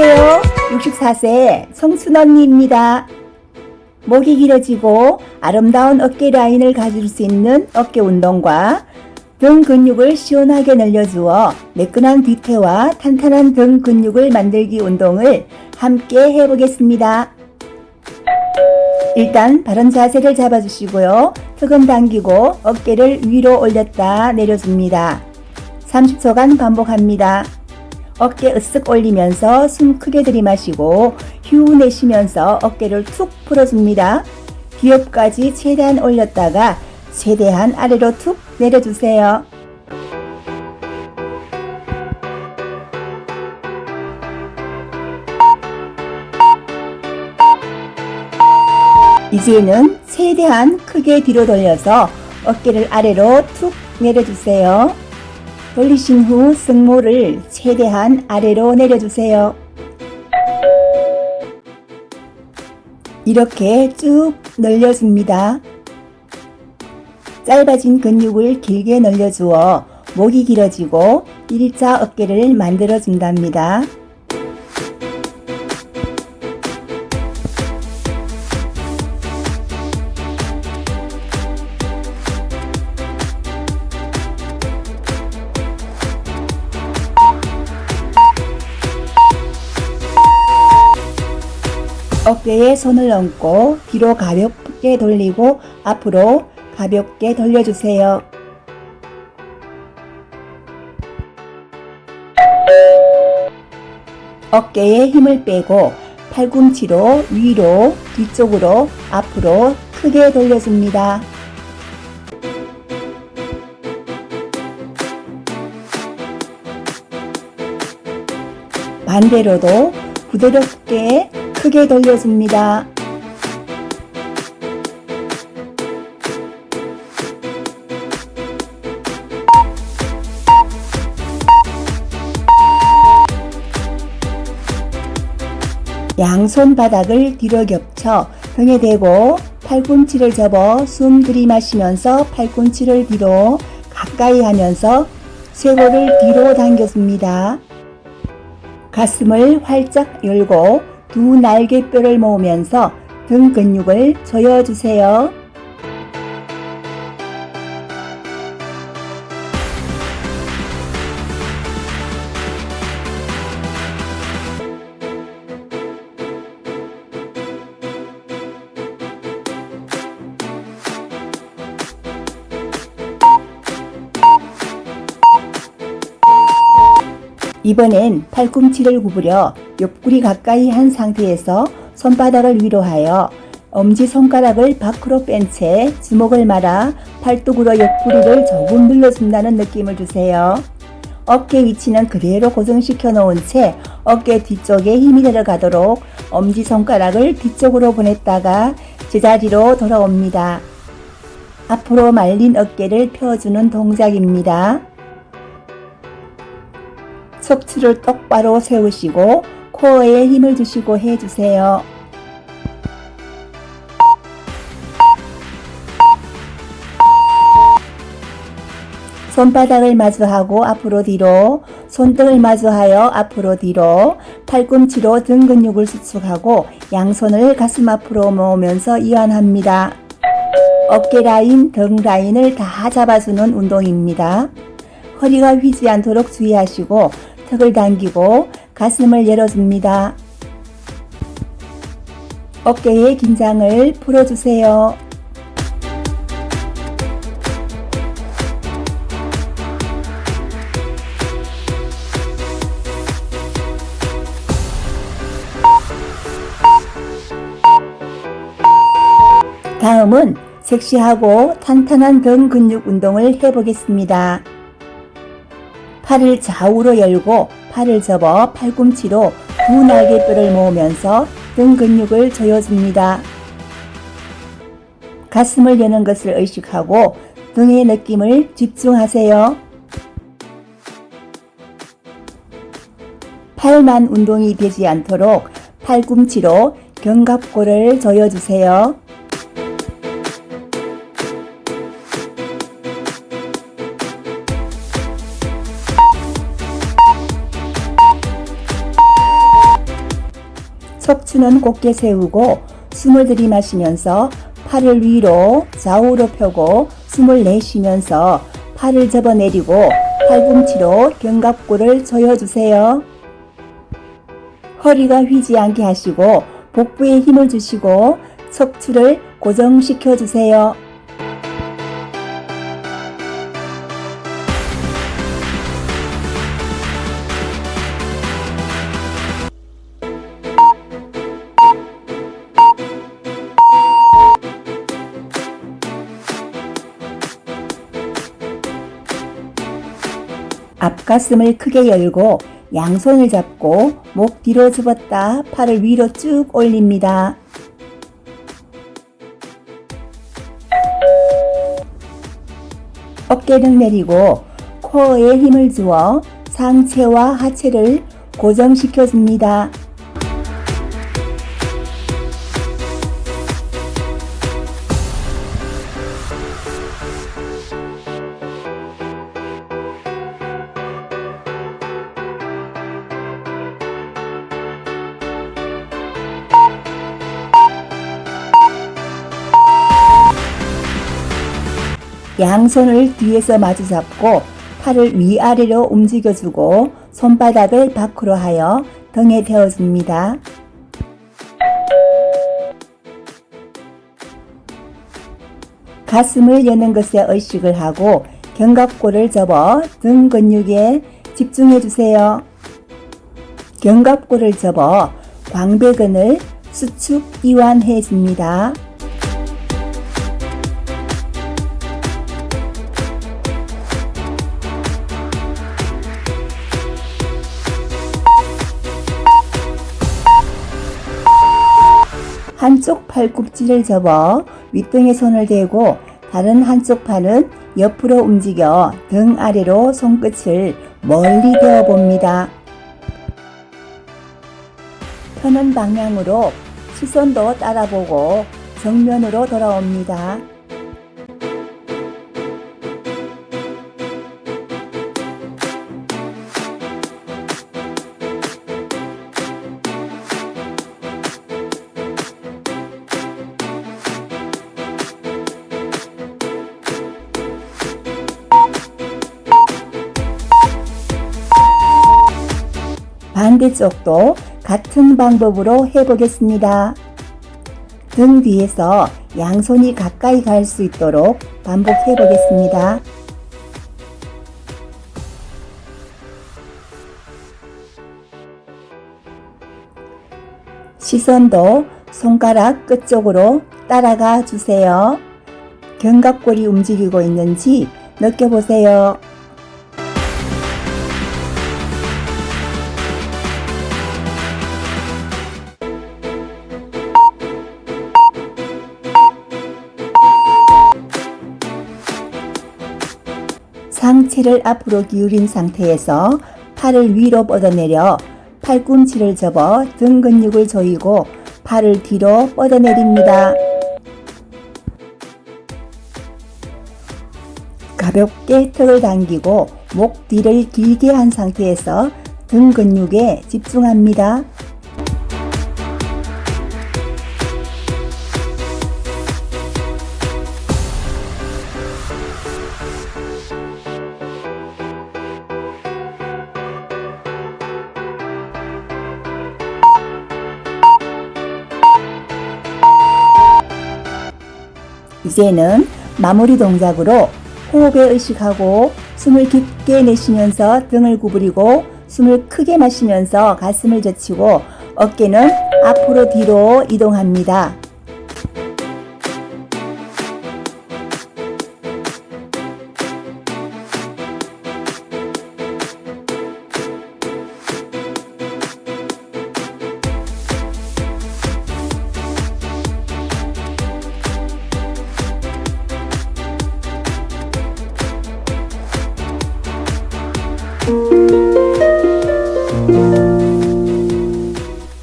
안녕하세요. 64세 성순 언니입니다. 목이 길어지고 아름다운 어깨 라인을 가질 수 있는 어깨 운동과 등 근육을 시원하게 늘려주어 매끈한 뒤태와 탄탄한 등 근육을 만들기 운동을 함께 해보겠습니다. 일단 바른 자세를 잡아주시고요. 턱은 당기고 어깨를 위로 올렸다 내려줍니다. 30초간 반복합니다. 어깨 으쓱 올리면서 숨 크게 들이마시고 휴 내쉬면서 어깨를 툭 풀어줍니다. 기업까지 최대한 올렸다가 최대한 아래로 툭 내려주세요. 이제는 최대한 크게 뒤로 돌려서 어깨를 아래로 툭 내려주세요. 돌리신 후 승모를 최대한 아래로 내려주세요. 이렇게 쭉 늘려줍니다. 짧아진 근육을 길게 늘려주어 목이 길어지고 일자 어깨를 만들어준답니다. 어깨에 손을 얹고 뒤로 가볍게 돌리고 앞으로 가볍게 돌려주세요. 어깨에 힘을 빼고 팔꿈치로 위로 뒤쪽으로 앞으로 크게 돌려줍니다. 반대로도 부드럽게 크게 돌려줍니다. 양손 바닥을 뒤로 겹쳐 등에 대고 팔꿈치를 접어 숨 들이마시면서 팔꿈치를 뒤로 가까이 하면서 쇄골을 뒤로 당겨줍니다. 가슴을 활짝 열고 두 날개뼈를 모으면서 등 근육을 조여주세요. 이번엔 팔꿈치를 구부려 옆구리 가까이 한 상태에서 손바닥을 위로 하여 엄지 손가락을 밖으로 뺀 채 주먹을 말아 팔뚝으로 옆구리를 조금 눌러준다는 느낌을 주세요. 어깨 위치는 그대로 고정시켜 놓은 채 어깨 뒤쪽에 힘이 들어가도록 엄지 손가락을 뒤쪽으로 보냈다가 제자리로 돌아옵니다. 앞으로 말린 어깨를 펴주는 동작입니다. 척추를 똑바로 세우시고 코어에 힘을 주시고 해주세요. 손바닥을 마주하고 앞으로 뒤로, 손등을 마주하여 앞으로 뒤로, 팔꿈치로 등 근육을 수축하고 양손을 가슴 앞으로 모으면서 이완합니다. 어깨 라인, 등 라인을 다 잡아주는 운동입니다. 허리가 휘지 않도록 주의하시고 턱을 당기고 가슴을 열어줍니다. 어깨의 긴장을 풀어주세요. 다음은 섹시하고 탄탄한 등 근육 운동을 해보겠습니다. 팔을 좌우로 열고 팔을 접어 팔꿈치로 두 날개뼈를 모으면서 등 근육을 조여줍니다. 가슴을 여는 것을 의식하고 등의 느낌을 집중하세요. 팔만 운동이 되지 않도록 팔꿈치로 견갑골을 조여주세요. 척추는 곧게 세우고 숨을 들이마시면서 팔을 위로 좌우로 펴고 숨을 내쉬면서 팔을 접어내리고 팔꿈치로 견갑골을 조여주세요. 허리가 휘지 않게 하시고 복부에 힘을 주시고 척추를 고정시켜 주세요. 앞가슴을 크게 열고 양손을 잡고 목 뒤로 접었다 팔을 위로 쭉 올립니다. 어깨를 내리고 코어에 힘을 주어 상체와 하체를 고정시켜 줍니다. 양손을 뒤에서 마주 잡고 팔을 위아래로 움직여주고 손바닥을 밖으로 하여 등에 대어줍니다. 가슴을 여는 것에 의식을 하고 견갑골을 접어 등 근육에 집중해 주세요. 견갑골을 접어 광배근을 수축 이완해 줍니다. 한쪽 팔꿈치를 접어 윗등에 손을 대고 다른 한쪽 팔은 옆으로 움직여 등 아래로 손끝을 멀리 대어 봅니다. 펴는 방향으로 시선도 따라보고 정면으로 돌아옵니다. 반대쪽도 같은 방법으로 해보겠습니다. 등 뒤에서 양손이 가까이 갈 수 있도록 반복해 보겠습니다. 시선도 손가락 끝쪽으로 따라가 주세요. 견갑골이 움직이고 있는지 느껴보세요. 상체를 앞으로 기울인 상태에서 팔을 위로 뻗어내려 팔꿈치를 접어 등 근육을 조이고 팔을 뒤로 뻗어내립니다. 가볍게 턱을 당기고 목 뒤를 길게 한 상태에서 등 근육에 집중합니다. 이제는 마무리 동작으로 호흡에 의식하고 숨을 깊게 내쉬면서 등을 구부리고 숨을 크게 마시면서 가슴을 젖히고 어깨는 앞으로 뒤로 이동합니다.